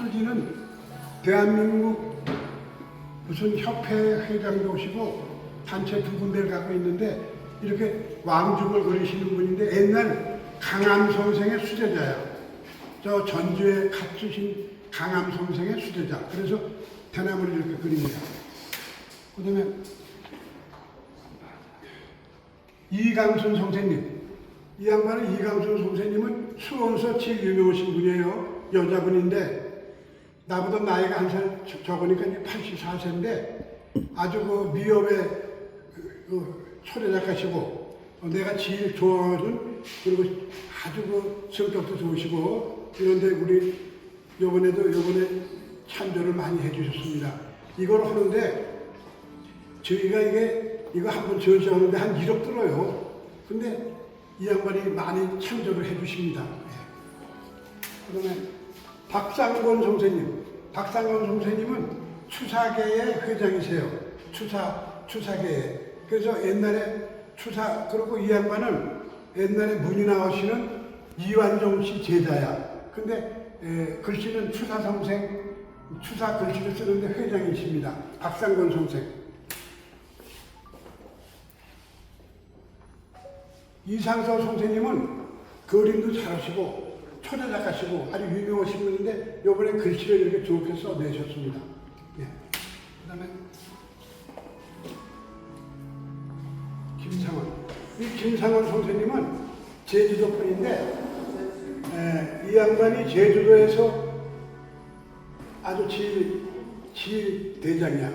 박수진은 대한민국 무슨 협회 회장도 오시고 단체 두 군데를 갖고 있는데 이렇게 왕중을 그리시는 분인데 옛날 강암 선생의 수제자야. 저 전주에 갖추신 강암 선생의 수제자. 그래서 대나무를 이렇게 그립니다. 그 다음에 이강순 선생님. 이 양반은 이강순 선생님은 수원서 제일 유명하신 분이에요. 여자분인데 나보다 나이가 한 살 적으니까 이제 84세인데 아주 그 미업의 그, 그 초대작가시고 어, 내가 제일 좋아하는 그리고 아주 그 성격도 좋으시고 그런데 우리 요번에도 요번에 참조를 많이 해주셨습니다. 이걸 하는데 저희가 이게 이거 한 번 전시하는데 한 1억 들어요. 근데 이 양반이 많이 참조를 해주십니다. 예. 그다음에 박상권 선생님, 박상권 선생님은 추사계의 회장이세요. 추사 추사계에. 그래서 옛날에 추사 그리고 이 양반은 옛날에 문이 나오시는 이완종 씨 제자야. 근데 에, 글씨는 추사 선생, 추사 글씨를 쓰는데 회장이십니다. 박상권 선생. 이상서 선생님은 그림도 잘하시고 초대작가시고 아주 유명하신 분인데 이번에 글씨를 이렇게 좋게 써내셨습니다. 예. 그 다음에 김상원. 이 김상원 선생님은 제주도 분인데 에, 이 양반이 제주도에서 아주 지, 지 대장이야.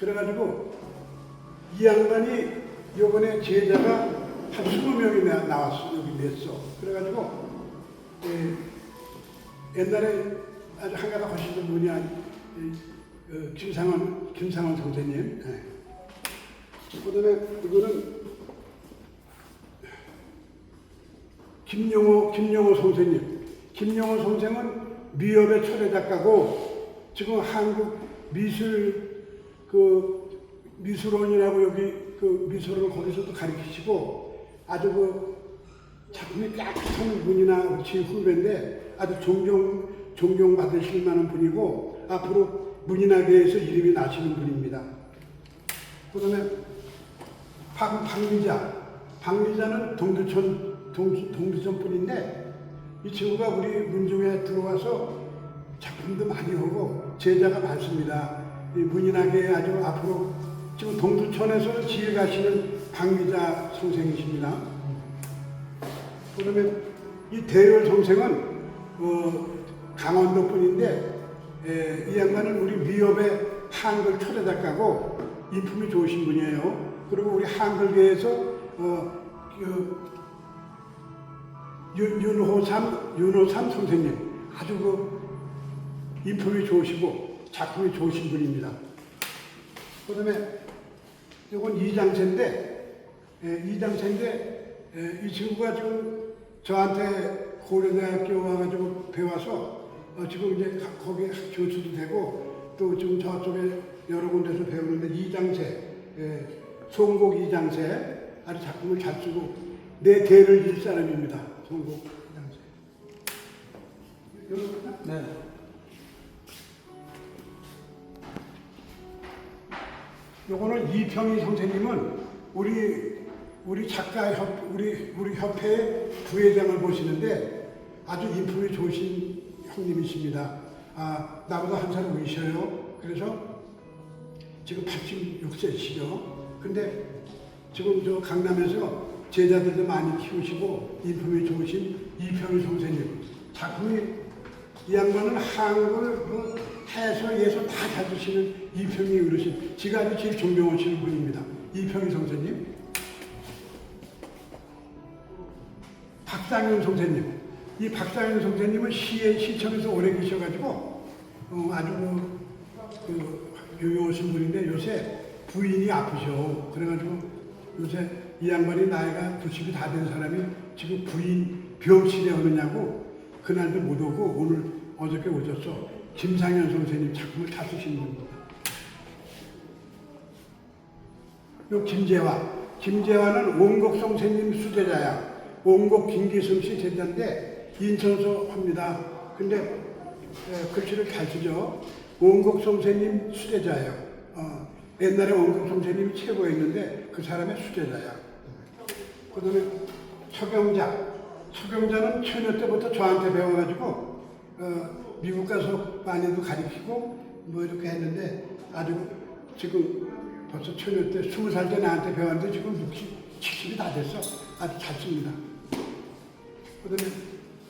그래가지고 이 양반이 요번에 제자가 한 20명이 나- 나왔어, 여기 냈어. 그래가지고, 예, 옛날에 아주 한가닥 하시던 분이 그 김상원, 김상원 선생님. 예. 그 다음에 이거는 김용호, 김용호 선생님. 김용호 선생은 미협의 초대 작가고 지금 한국 미술 그 미술원이라고 여기 그 미술원을 거기서도 가르치시고 아주 그 작품이 깨끗한 분이나 제 후배인데 아주 존경 존경 받으실 만한 분이고 앞으로 문인학계에서 이름이 나시는 분입니다. 그 다음에 박, 박미자 박미자는 동두천 동, 동두천 분인데 이 친구가 우리 문중에 들어와서 작품도 많이 하고 제자가 많습니다. 이 문인학계 아주 앞으로 지금 동두천에서 지혜 가시는 박미자 선생이십니다. 그러면 이 대열 선생은 어, 강원도 분인데 에, 이 양반은 우리 미협의 한글 초대 작가고 인품이 좋으신 분이에요. 그리고 우리 한글계에서 어, 그, 윤, 윤호삼, 윤호삼 선생님 아주 그 인품이 좋으시고 작품이 좋으신 분입니다. 그다음에 이건 이장세인데 에, 이장세인데 에, 이 친구가 지금 저한테 고려대학교 와가지고 배워서 어, 지금 이제 가- 거기에 교수도 되고 또 지금 저쪽에 여러 군데서 배우는데 이장세 에, 송곡 이장세 아주 작품을 잘 쓰고 내 대를 일 사람입니다. 송곡 이장세. 여기 네. 요거는 이평희 선생님은 우리 우리 작가 협 우리 우리 협회 부회장을 보시는데 아주 인품이 좋으신 형님이십니다. 아 나보다 한살 위셔요. 그래서 지금 86세시죠. 근데 지금 저 강남에서 제자들도 많이 키우시고 인품이 좋으신 이평희 선생님 작품이 이 양반은 한국을 그 해서 예서 다 가주시는 이평희 어르신 지가 아주 제일 존경하시는 분입니다. 이평희 선생님 박상현 선생님 이 박상현 선생님은 시에 시청에서 오래 계셔가지고 어, 아주 그, 그 유명하신 분인데 요새 부인이 아프셔 그래가지고 요새 이 양반이 나이가 90이 다 된 사람이 지금 부인 병 치료하느냐고 그날도 못 오고 오늘 어저께 오셨어 김상현 선생님 작품을 다 쓰신 분입니다. 요 김재화. 김재화는 원곡 선생님 수제자야. 원곡 김기순 씨 제자인데 인천서 합니다. 근데 예, 글씨를 잘 쓰죠. 원국 선생님 수제자예요. 어, 옛날에 원국 선생님이 최고였는데 그 사람의 수제자야. 그 다음에 서경자. 서경자는 처녀 때부터 저한테 배워가지고 어, 미국 가서 많이도 가르치고 뭐 이렇게 했는데 아주 지금 벌써 처녀 때 스무 살 때 나한테 배웠는데 지금 60, 70이 다 됐어. 아주 잘 씁니다. 그다음에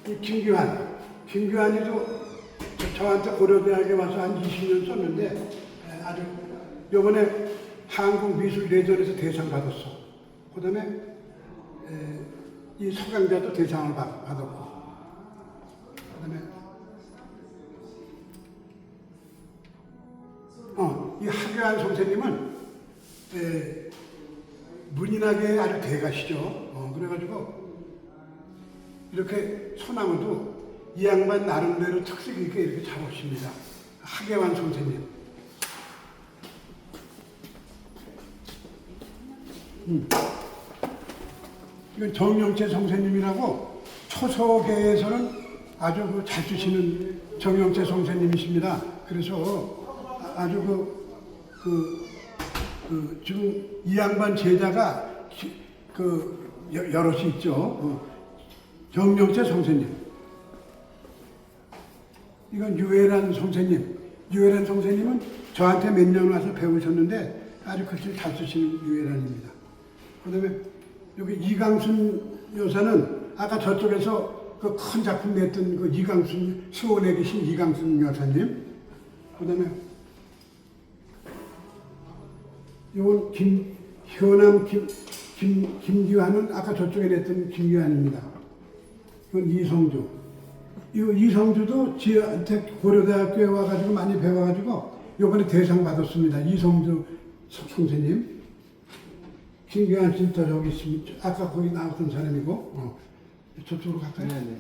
이 김규환. 김규환이도 저- 저한테 고려대학에 와서 한 20년 썼는데 에, 아주 요번에 한국미술대전에서 대상 받았어. 그 다음에 에, 이 서강자도 대상을 받, 받았고 그 다음에 어, 이 하교한 선생님은 에, 문인학의 아주 대가시죠. 어, 그래가지고 이렇게 소나무도 이 양반 나름대로 특색 있게 이렇게 잡으십니다. 하계환 선생님. 음. 이건 정영채 선생님이라고 초서계에서는 아주 그잘 쓰시는 정영채 선생님이십니다. 그래서 아- 아주 그, 그, 그 지금 이 양반 제자가 기- 그 여- 여럿이 있죠. 어. 정영채 선생님. 이건 유해란 선생님. 유해란 선생님은 저한테 몇 년 와서 배우셨는데 아주 글씨를 잘 쓰시는 유해란입니다. 그 다음에 여기 이강순 여사는 아까 저쪽에서 그 큰 작품 냈던 그 이강순, 수원에 계신 이강순 여사님. 그 다음에 이건 김, 현암 김, 김, 김기환은 아까 저쪽에 냈던 김기환입니다. 이건 이성주. 이 이성주도 지한테 고려대학교에 와가지고 많이 배워가지고 요번에 대상 받았습니다. 이성주 서- 선생님. 김기환 씨도 저기 있습니다. 아까 거기 나왔던 사람이고, 어. 저쪽으로 갈까요? 네네.